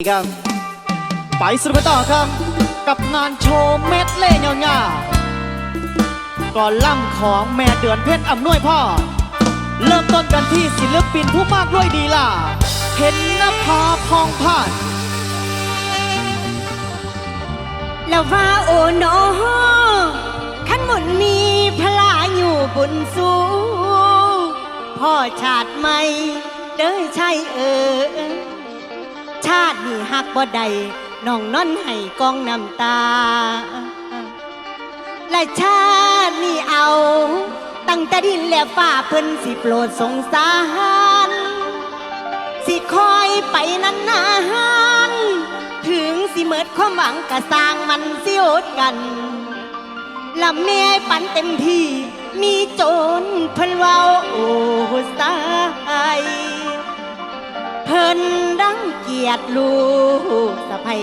ครับไปสรุปกันต่อครับ กับงานโชว์เม็ดเล่ยาๆก่อนล่ำของแม่เดือนเพชรอำนวยพ่อ เริ่มต้นกันที่ศิลปินผู้มากด้วยดีล่ะเห็นนภาพองผ่านแล้วว่าโอ้น้อขันหมุนมีพลาอยู่บนสูงพ่อชาติใหม่เด้อใช่เออ ชาตินี้หักบ่ใดน้องน้อนให้กองน้ำตา และชาตินี้เอา ตั้งแต่ดินและฟ้าเพิ่นสิโปรดสงสาร สิคอยไปนานๆถึงสิเมิดความหวังกะสร้างมันสิอดกันลำแม่ปันเต็มที่มีโจรเพิ่นเว้าโอ้สาย เพิ่นรังเกียจลูกสะใภ้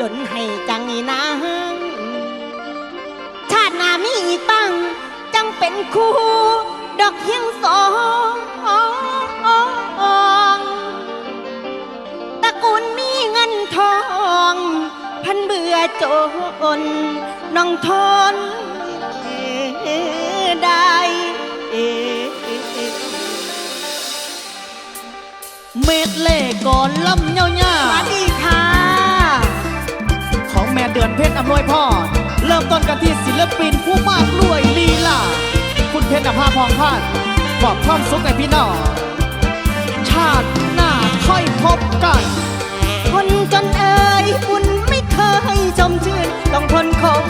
จนให้จังนางชาติหน้ามีอีกบ้างจังเป็นคู่ ดอกเฮียงสองตระกูลมีเงินทอง พันเบื่อโจรน้องทนได้เอ เม็ดเล่ก่อนล่ำเยาสวัสดีค่ะๆของแม่เดือนเพชรอำนวยพ่อ เริ่มต้นกันที่ศิลปินผู้มากด้วยลีลาคุณเพชรนภาพองผ่านบอกความสุขให้พี่น้องชาติหน้าค่อยพบกัน คนจนเอ่ยบุญไม่เคยชมชื่นต้องทนคง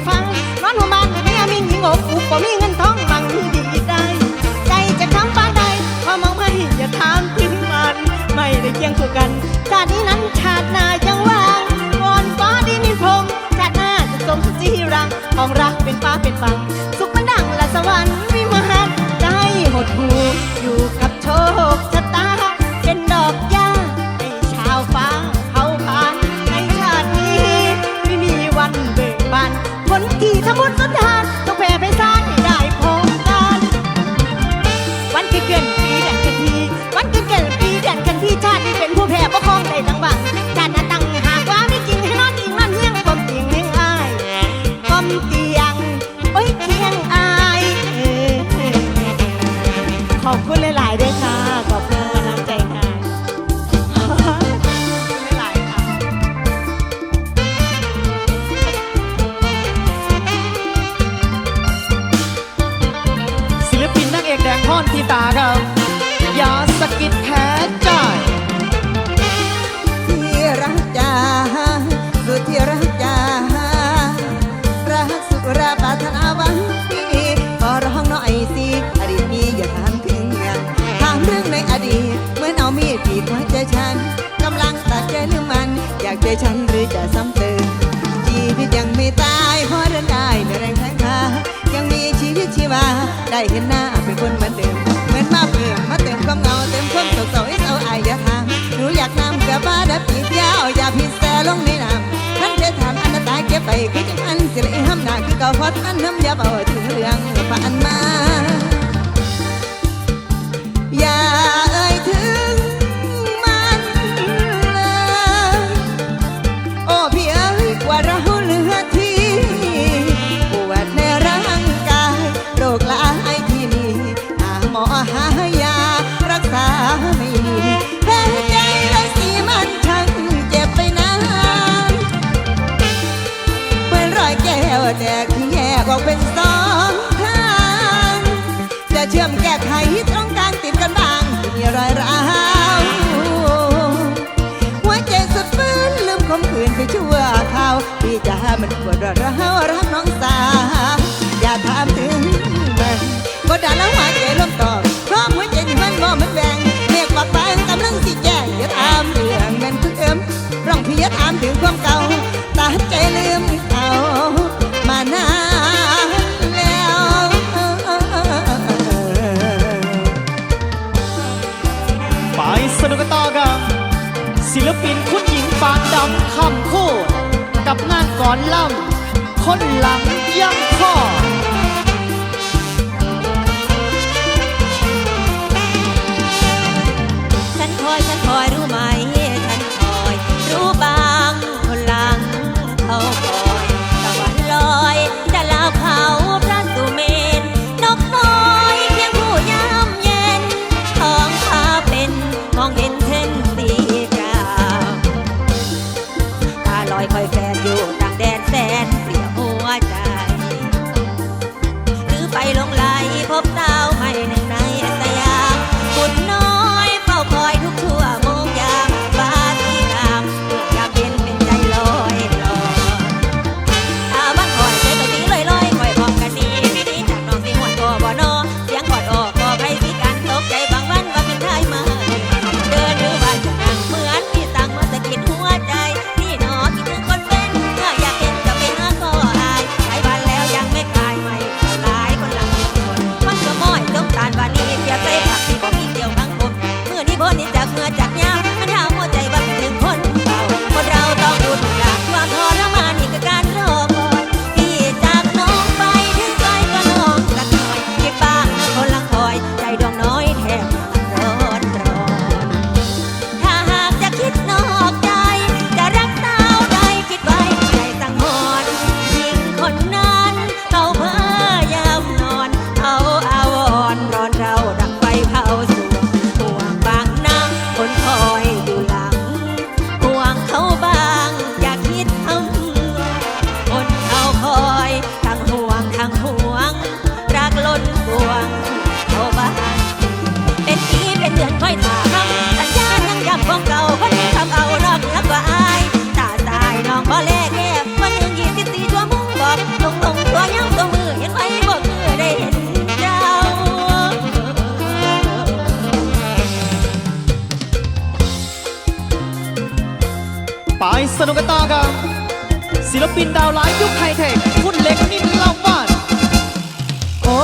บฟังนอนหัวมันไม่มีหิงอกอุกบ่มีเงินทองบังที่ดีได้ ใจจะทำบ้านใดพอมองไม่อย่าถามถึงมัน ไม่ได้เคียงคู่กันชาตินี้นั้นชาติหน้ายังว่างวอนฟ้าดินนิพรหมชาติหน้าจะสมสุจีรังของรักเป็นฟ้าเป็นฟัง สุขมันดังและสวรรค์วิมานได้หดหูอยู่กับโชค ก เห็นหน้าเป็นคนเหมือนเดิมเหมือนมาเพิ่มมาเติมความเหงาเติมความโศกเศร้าให้เอาอายอย่าทางหนูอยากนำกระบ้าดับปีกยาวอย่าพิษแสลงในน้ำท่านจะถามอันตาเก็บไปคือจังอันสิเลยห้ำหน้าคือเก่าเพราะท่านน้ำอย่าเบาถึงเรื่องผ่านมาอย่า แก้วแตกที่แยกออกเป็นสองข้างจะเชื่อมแก้ไขตรงกลางติดกันบ้างมีรอยร้าวหัวใจสุดฟื้นลืมคมคืนไปชั่วคราวพี่จะให้มันปวดร้าวรักน้องสาว กับงานก่อนล่ำคนหลังย่ำข้อ ไปสนุกตากันศิลปินดาวร้ายยุคไฮเทคคุณเล็กนิดลาบ้านโอ้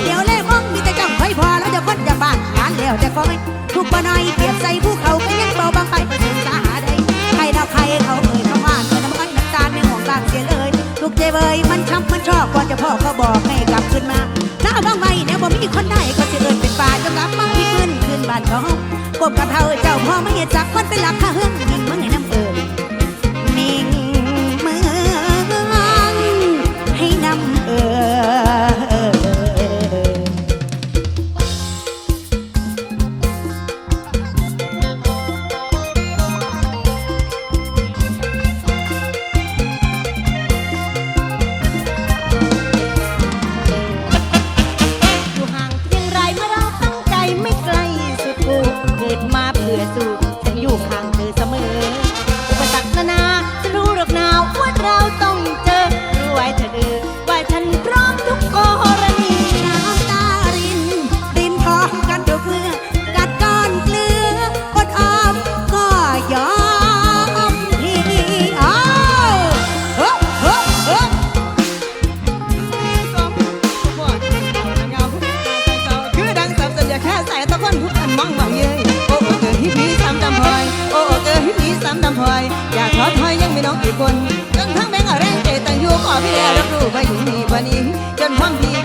เดี่ยวเล่มองมีแต่จำไว้พอแล้วจะคนจะบ้างงานแล้วแต่คอยทุกปนอยเปียบใส่ภูเขาก็ยังเบาบางไปถึงสาหาใดใครเล้วใครเขาเอ่ยคำว่าเคยน้ำมันน้ำตาลในของต่างเสียเลย ทุกใจเวยมันช้ำมันชอบก่อนจะพ่อก็บอกให้กลับขึ้นมาหน้าบ้างไว้เนี่ยบ่มีคนได้ก็จะเอิญเป็นป่าจะรับมาพี่ขึ้นขึ้นบ้านเองกบกระเทาเจ้าพ่อไม่เห็นจักมันไปหลับ วันนี้จนความพี่